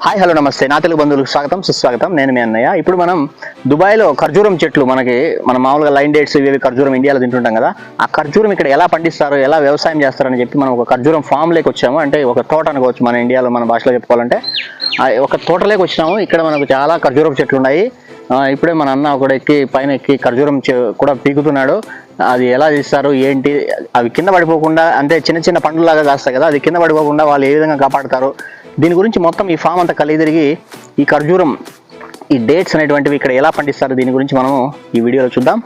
Hi hello నమస్తే. నా తెలుగు బంధువులకు స్వాగతం సుస్వాగతం. నేను మీ అన్నయ్య. ఇప్పుడు మనం దుబాయ్లో ఖర్జూరం చెట్లు మనకి మన మామూలుగా లైన్ డేట్స్ ఇవి ఖర్జూరం ఇండియాలో తింటుంటాం కదా ఆ ఖర్జూరం ఇక్కడ ఎలా పండిస్తారు ఎలా వ్యవసాయం చేస్తారని చెప్పి మనం ఒక ఖర్జూరం ఫామ్ లేకి వచ్చాము. అంటే ఒక తోట అనుకోవచ్చు మన ఇండియాలో మన భాషలో చెప్పుకోవాలంటే. ఒక తోటలోకి వచ్చినాము. ఇక్కడ మనకు చాలా ఖర్జూరం చెట్లు ఉన్నాయి. ఇప్పుడే మన అన్న ఒకడు ఎక్కి పైన ఎక్కి ఖర్జూరం చె- కూడా పీకుతున్నాడు. అది ఎలా తీస్తారు ఏంటి? అవి కింద పడిపోకుండా అంటే చిన్న చిన్న పండ్లలాగా కాస్తాయి కదా అది కింద పడిపోకుండా వాళ్ళు ఏ విధంగా కాపాడతారు? దీని గురించి మొత్తం ఈ ఫామ్ అంతా కలిగి తిరిగి ఈ ఖర్జూరం ఈ డేట్స్ అనేటువంటివి ఇక్కడ ఎలా పండిస్తారు దీని గురించి మనం ఈ వీడియోలో చూద్దాం.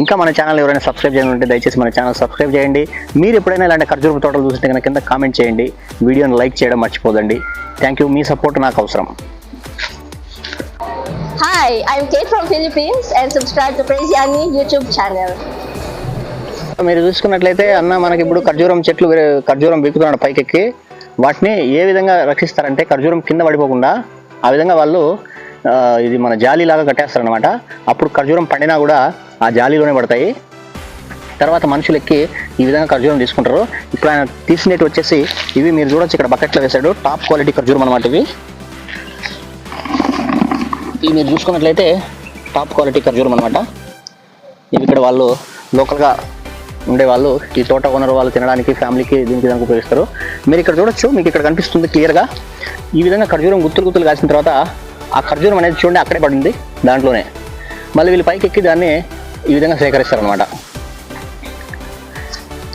ఇంకా మన ఛానల్ ఎవరైనా సబ్స్క్రైబ్ చేయాలంటే దయచేసి మన ఛానల్ సబ్స్క్రైబ్ చేయండి. మీరు ఎప్పుడైనా ఇలాంటి ఖర్జూరం తోటలు చూస్తుంటే కనుక కింద కామెంట్ చేయండి. వీడియోని లైక్ చేయడం మర్చిపోదండి. థ్యాంక్ యూ మీ సపోర్ట్ నాకు అవసరం. Hi, I'm Kate from Philippines and subscribe to Praise Yani YouTube channel. మీరు చూసుకున్నట్లయితే అన్న మనకి ఇప్పుడు ఖర్జూరం చెట్లు ఖర్జూరం బిక్కుతున్నాడు పైకెక్కి. వాటిని ఏ విధంగా రక్షిస్తారంటే ఖర్జూరం కింద పడిపోకుండా ఆ విధంగా వాళ్ళు ఇది మన జాలి లాగా కట్టేస్తారనమాట అప్పుడు ఖర్జూరం పండినా కూడా ఆ జాలీలోనే పడతాయి. తర్వాత మనుషులు ఎక్కి ఈ విధంగా ఖర్జూరం తీసుకుంటారు. ఇప్పుడు ఆయన తీసినట్టు వచ్చేసి ఇవి మీరు చూడొచ్చు ఇక్కడ బకెట్లో వేశాడు. టాప్ క్వాలిటీ ఖర్జూరం అనమాట ఇవి. ఇవి మీరు చూసుకున్నట్లయితే టాప్ క్వాలిటీ ఖర్జూరం అనమాట ఇవి ఇక్కడ వాళ్ళు లోకల్గా ఉండే వాళ్ళు ఈ తోట ఓనర్ వాళ్ళు తినడానికి ఫ్యామిలీకి దీనికి దానికి ఉపయోగిస్తారు. మీరు ఇక్కడ చూడొచ్చు మీకు ఇక్కడ కనిపిస్తుంది క్లియర్గా. ఈ విధంగా ఖర్జూరం గుత్తులు గుత్తులు కాసిన తర్వాత ఆ ఖర్జూరం అనేది చూడండి అక్కడే పడింది దాంట్లోనే. మళ్ళీ వీళ్ళు పైకి ఎక్కి దాన్ని ఈ విధంగా సేకరిస్తారు అనమాట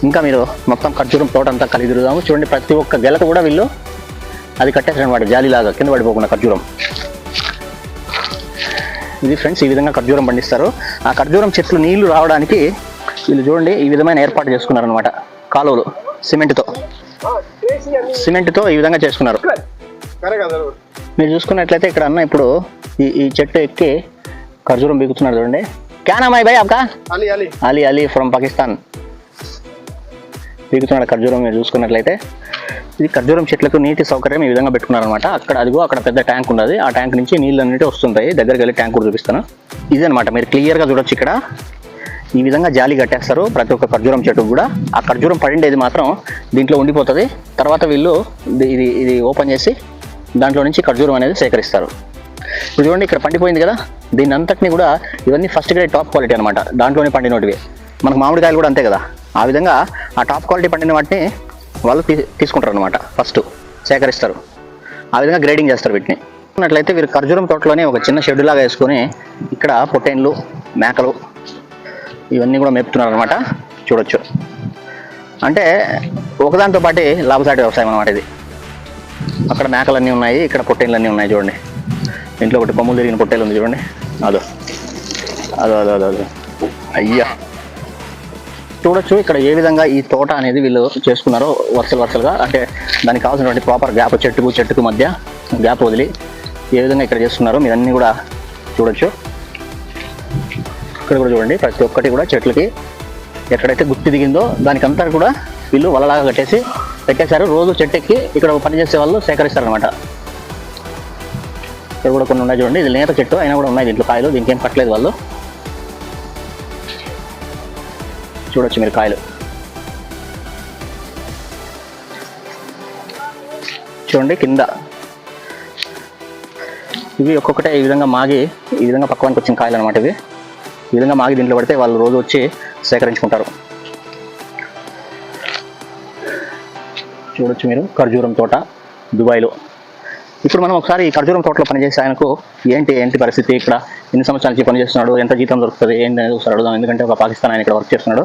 ఇంకా మీరు మొత్తం ఖర్జూరం తోట అంతా కలిగి తిరుగుదాము. చూడండి ప్రతి ఒక్క గెలకు కూడా వీళ్ళు అది కట్టేసారనమాట జాలిలాగా జాలీలాగా కింద పడిపోకుండా ఖర్జూరం. ఇది ఫ్రెండ్స్ ఈ విధంగా ఖర్జూరం పండిస్తారు. ఆ ఖర్జూరం చెట్లు నీళ్ళు రావడానికి వీళ్ళు చూడండి ఈ విధమైన ఏర్పాటు చేసుకున్నారు అనమాట కాలువలు సిమెంట్తో. సిమెంట్తో ఈ విధంగా చేసుకున్నారు. మీరు చూసుకున్నట్లయితే ఇక్కడ అన్న ఇప్పుడు ఈ ఈ చెట్టు ఎక్కి ఖర్జూరం బిగుతున్నారు చూడండి. క్యా నామ్ హై భాయ్ ఆప్కా అలీ అలీ. అలీ అలీ ఫ్రమ్ పాకిస్తాన్ పీకుతున్నాడు ఖర్జూరం మీరు చూసుకున్నట్లయితే. ఇది ఖర్జూరం చెట్లకు నీటి సౌకర్యం ఈ విధంగా పెట్టుకున్నారనమాట అక్కడ అదిగో అక్కడ పెద్ద ట్యాంక్ ఉన్నది. ఆ ట్యాంక్ నుంచి నీళ్ళు అన్నిటి వస్తుంటాయి. దగ్గరికి వెళ్ళి ట్యాంక్ కూడా చూపిస్తాను. ఇదనమాట మీరు క్లియర్గా చూడొచ్చు ఇక్కడ. ఈ విధంగా జాలి కట్టేస్తారు ప్రతి ఒక్క ఖర్జూరం చెట్టుకు కూడా. ఆ ఖర్జూరం పడిండేది మాత్రం దీంట్లో ఉండిపోతుంది. తర్వాత వీళ్ళు ఇది- ఇది ఓపెన్ చేసి దాంట్లో నుంచి ఖర్జూరం అనేది సేకరిస్తారు. ఇప్పుడు చూడండి ఇక్కడ పండిపోయింది కదా. దీని అంతటిని కూడా ఇవన్నీ ఫస్ట్ గ్రేడ్ టాప్ క్వాలిటీ అనమాట దాంట్లోనే పండినోటివి. మనకు మామిడికాయలు కూడా అంతే కదా. ఆ విధంగా ఆ టాప్ క్వాలిటీ పండిన వాటిని వాళ్ళు తీ తీసుకుంటారు అనమాట ఫస్ట్ సేకరిస్తారు. ఆ విధంగా గ్రేడింగ్ చేస్తారు వీటిని. ఉన్నట్లయితే వీరు ఖర్జూరం తోటలోనే ఒక చిన్న షెడ్ లాగా వేసుకొని ఇక్కడ పొట్టేన్లు మేకలు ఇవన్నీ కూడా మేపుతున్నారు అనమాట చూడొచ్చు. అంటే ఒకదాంతో పాటు లాభసాటి వ్యవసాయం అనమాట ఇది. అక్కడ మేకలన్నీ ఉన్నాయి ఇక్కడ పొట్టేళ్ళన్నీ ఉన్నాయి చూడండి. ఇంట్లో ఒకటి కొమ్ములు తిరిగిన పొట్టేలు ఉంది చూడండి. అదో. అదో అదో అదో అదో. అయ్యా. చూడొచ్చు ఇక్కడ ఏ విధంగా ఈ తోట అనేది వీళ్ళు చేసుకున్నారో వరుసలు వరుసలుగా. అంటే దానికి కావాల్సినటువంటి ప్రాపర్ గ్యాప్ చెట్టుకు చెట్టుకు మధ్య గ్యాప్ వదిలి ఏ విధంగా ఇక్కడ చేస్తున్నారో మీరన్నీ కూడా చూడొచ్చు. ఇక్కడ కూడా చూడండి ప్రతి ఒక్కటి కూడా చెట్లకి ఎక్కడైతే గుత్తి దిగిందో దానికంతా కూడా వీళ్ళు వలలాగా కట్టేసి పెట్టేశారు. రోజు చెట్టు ఎక్కి ఇక్కడ పని చేసే వాళ్ళు సేకరిస్తారనమాట ఇక్కడ కూడా కొన్ని ఉన్నాయి చూడండి. ఇది లేత చెట్టు అయినా కూడా ఉన్నాయి దీంట్లో కాయలు. దీనికి ఏం కట్టలేదు వాళ్ళు. చూడొచ్చు మీరు కాయలు. చూడండి కింద. ఇవి ఒక్కొక్కటే ఈ విధంగా మాగి ఈ విధంగా పక్కవానికి వచ్చిన కాయలు అనమాట ఇవి. ఈ విధంగా మాగి దీంట్లో పడితే వాళ్ళు రోజు వచ్చి సేకరించుకుంటారు. చూడొచ్చు మీరు ఖర్జూరం తోట దుబాయ్లో. ఇప్పుడు మనం ఒకసారి ఈ ఖర్జూరం తోటలో పనిచేసే ఆయనకు ఏంటి ఏంటి పరిస్థితి ఇక్కడ? ఎన్ని సంవత్సరాల నుంచి పనిచేస్తున్నాడు? ఎంత జీతం దొరుకుతుంది? ఏంటి అనేది ఒకసారి అడుగుదాం. ఎందుకంటే ఒక పాకిస్తాన్ ఆయన ఇక్కడ వర్క్ చేస్తున్నాడు.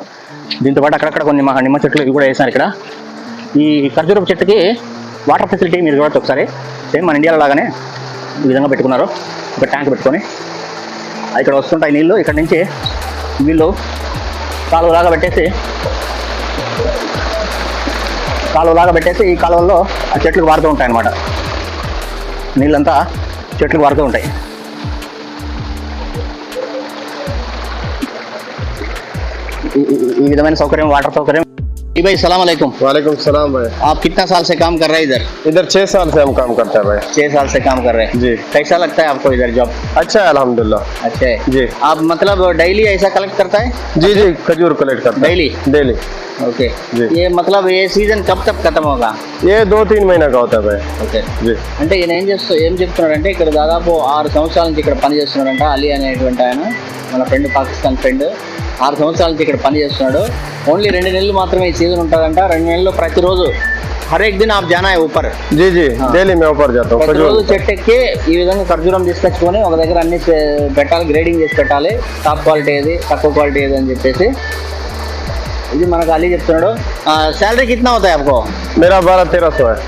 దీంతో పాటు అక్కడక్కడ కొన్ని మా నిమ్మ చెట్లు ఇవి కూడా వేసారు ఇక్కడ. ఈ ఖర్జూరం చెట్టుకి వాటర్ ఫెసిలిటీ మీరు చూడొచ్చు ఒకసారి. సేమ్ మన ఇండియాలో లాగానే ఈ విధంగా పెట్టుకున్నారు. ఒక ట్యాంక్ పెట్టుకొని. ఇక్కడ వస్తుంటాయి నీళ్ళు. ఇక్కడ నుంచి వీళ్ళు కాలువలాగా పెట్టేసి కాలువలాగా పెట్టేసి ఈ కాలువల్లో ఆ చెట్లకు వాడుతూ ఉంటాయి అన్నమాట నీళ్ళంతా చెట్లకు వాడుతూ ఉంటాయి. ఈ విధమైన సౌకర్యం వాటర్ సౌకర్యం जी भाई सलाम अलैकुम वालेकुम सलाम भाई आप कितना साल से काम कर रहे हैं इधर इधर छह साल से हम काम करते हैं भाई छह साल से काम कर रहे हैं जी कैसा लगता है आपको इधर जॉब अच्छा है अल्हम्दुलिल्लाह अच्छा है जी आप मतलब डेली ऐसा कलेक्ट करता है जी जी खजूर कलेक्ट करते हैं डेली डेली ओके जी। ये मतलब ये सीजन कब तक खत्म होगा ये दो तीन महीने का होता है भाई ఓకే जी అంటే ఈయన ఏం చేస్తూ ఏం చెప్తున్నాడంటే ఇక్కడ దాదాపు ఆరు సంవత్సరాల నుంచి ఇక్కడ పని చేస్తున్నాడంట అలీ అనేటువంటి ఆయన మన ఫ్రెండ్ పాకిస్తాన్ ఫ్రెండ్ ఆరు సంవత్సరాల నుంచి ఇక్కడ పని చేస్తున్నాడు. ఓన్లీ రెండు నెలలు మాత్రమే ఈ సీజన్ ఉంటుందంట. రెండు నెలలు ప్రతిరోజు హరేక్ దిన్ दिन జానా ఊపర్. జీ జీ. డైలీ మేము ఊపర్ जाता ప్రతిరోజు. చెట్టు ఎక్కి ఈ విధంగా ఖర్జూరం తీసుకొచ్చుకొని ఒక దగ్గర అన్ని పెట్టాలి గ్రేడింగ్ చేసి పెట్టాలి. టాప్ క్వాలిటీ ఏది తక్కువ క్వాలిటీ ఏది అని చెప్పేసి. ఇది మనకు అల్లి చెప్తున్నాడు. సాలరీ అవుతాయి होता మేరా బారా తేరా 12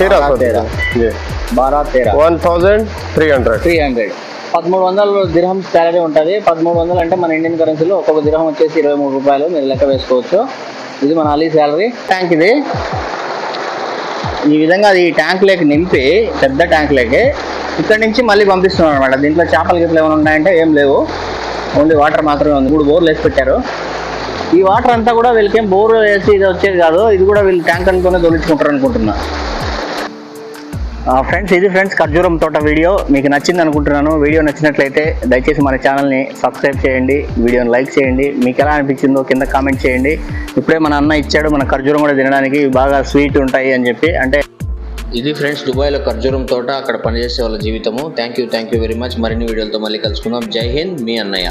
1300 తేరా బారా తేరా. One thousand three hundred. Three hundred. పదమూడు వందలు దిరహం శాలరీ ఉంటుంది. పదమూడు వందలు అంటే మన ఇండియన్ కరెన్సీలో ఒక్కొక్క దిరహం వచ్చేసి ఇరవై మూడు రూపాయలు మీరు లెక్క వేసుకోవచ్చు. ఇది మన అలీ శాలరీ ట్యాంక్ ఇది. ఈ విధంగా అది ట్యాంక్ లేక నింపి పెద్ద ట్యాంక్ లేకే ఇక్కడ నుంచి మళ్ళీ పంపిస్తున్నాం అనమాట దీంట్లో చేపలు గిట్ల ఏమైనా ఉన్నాయంటే ఏం లేవు. ఓన్లీ వాటర్ మాత్రమే ఉంది. మూడు బోర్లు వేసి పెట్టారు. ఈ వాటర్ అంతా కూడా వీళ్ళకేం బోర్ వేసి ఇది వచ్చేది కాదు. ఇది కూడా వీళ్ళు ట్యాంక్ అనుకునే దొరించుకుంటారు అనుకుంటున్నా. ఫ్రెండ్స్ ఇది ఫ్రెండ్స్ ఖర్జూరం తోట వీడియో. మీకు నచ్చింది అనుకుంటున్నాను. వీడియో నచ్చినట్లయితే దయచేసి మన ఛానల్ని సబ్స్క్రైబ్ చేయండి వీడియోని లైక్ చేయండి. మీకు ఎలా అనిపించిందో కింద కామెంట్ చేయండి. ఇప్పుడే మన అన్న ఇచ్చాడు మన ఖర్జూరం కూడా తినడానికి బాగా స్వీట్ ఉంటాయి అని చెప్పి. అంటే ఇది ఫ్రెండ్స్ దుబాయ్లో ఖర్జూరం తోట అక్కడ పనిచేసే వాళ్ళ జీవితము. Thank you thank you very much మరిన్ని వీడియోలతో మళ్ళీ కలుసుకుందాం. జై హింద్ మీ అన్నయ్య.